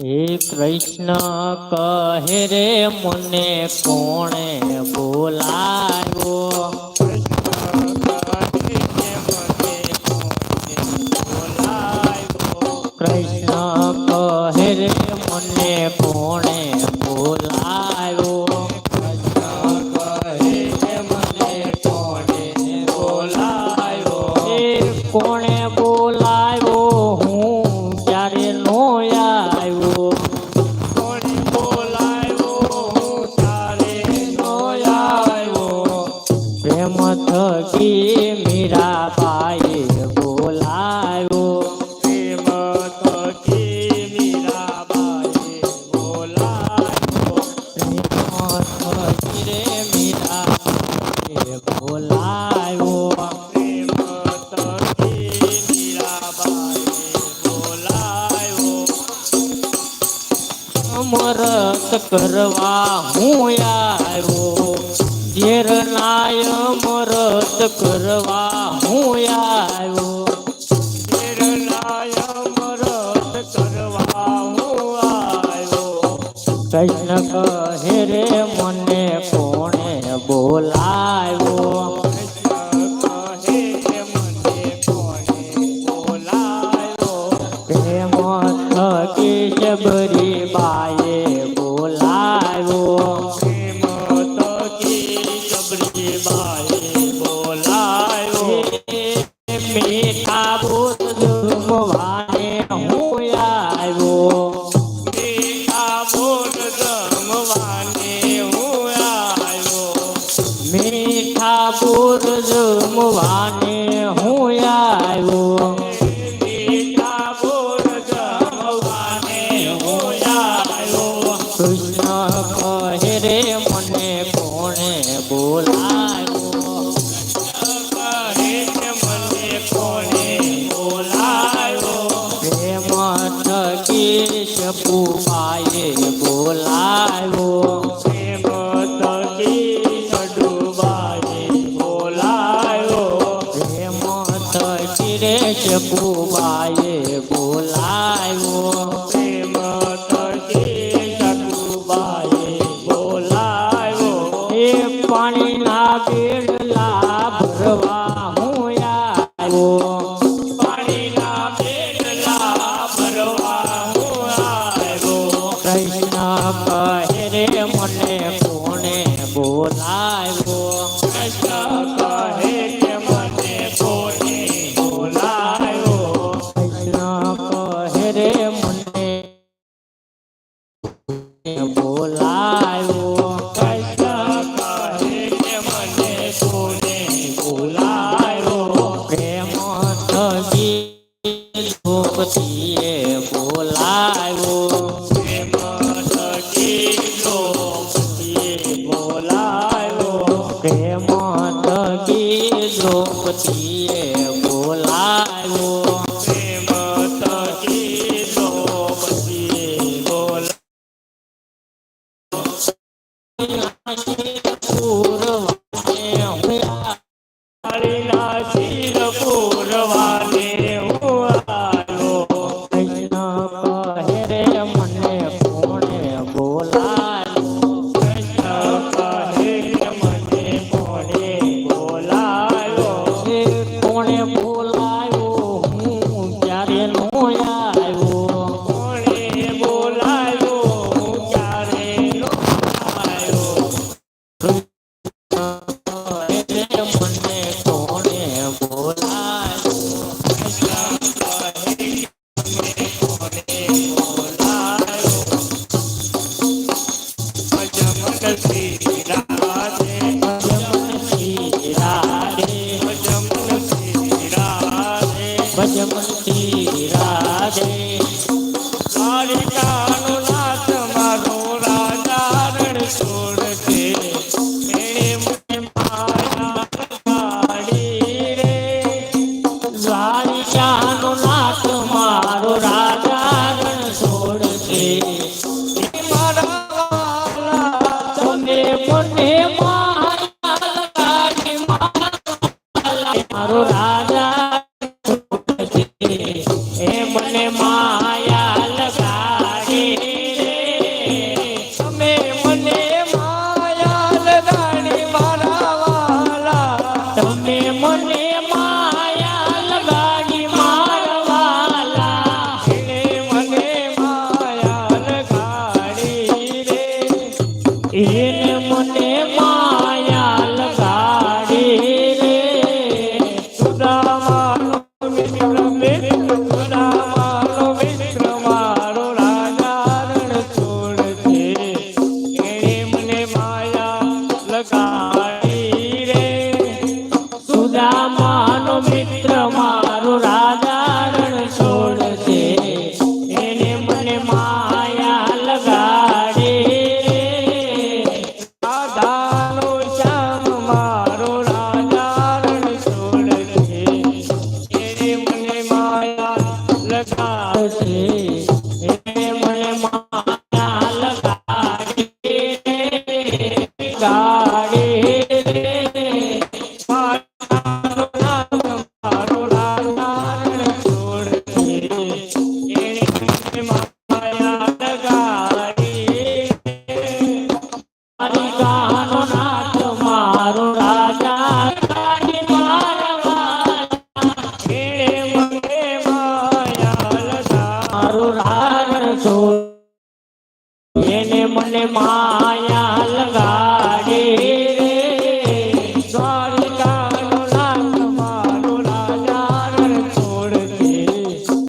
એ કૃષ્ણ કહે રે મને કોણે બોલા? થકી મીરાબાઈ ગો 我要爱我。pessoa તમે મને મારું રાણ છોડ એને મને માર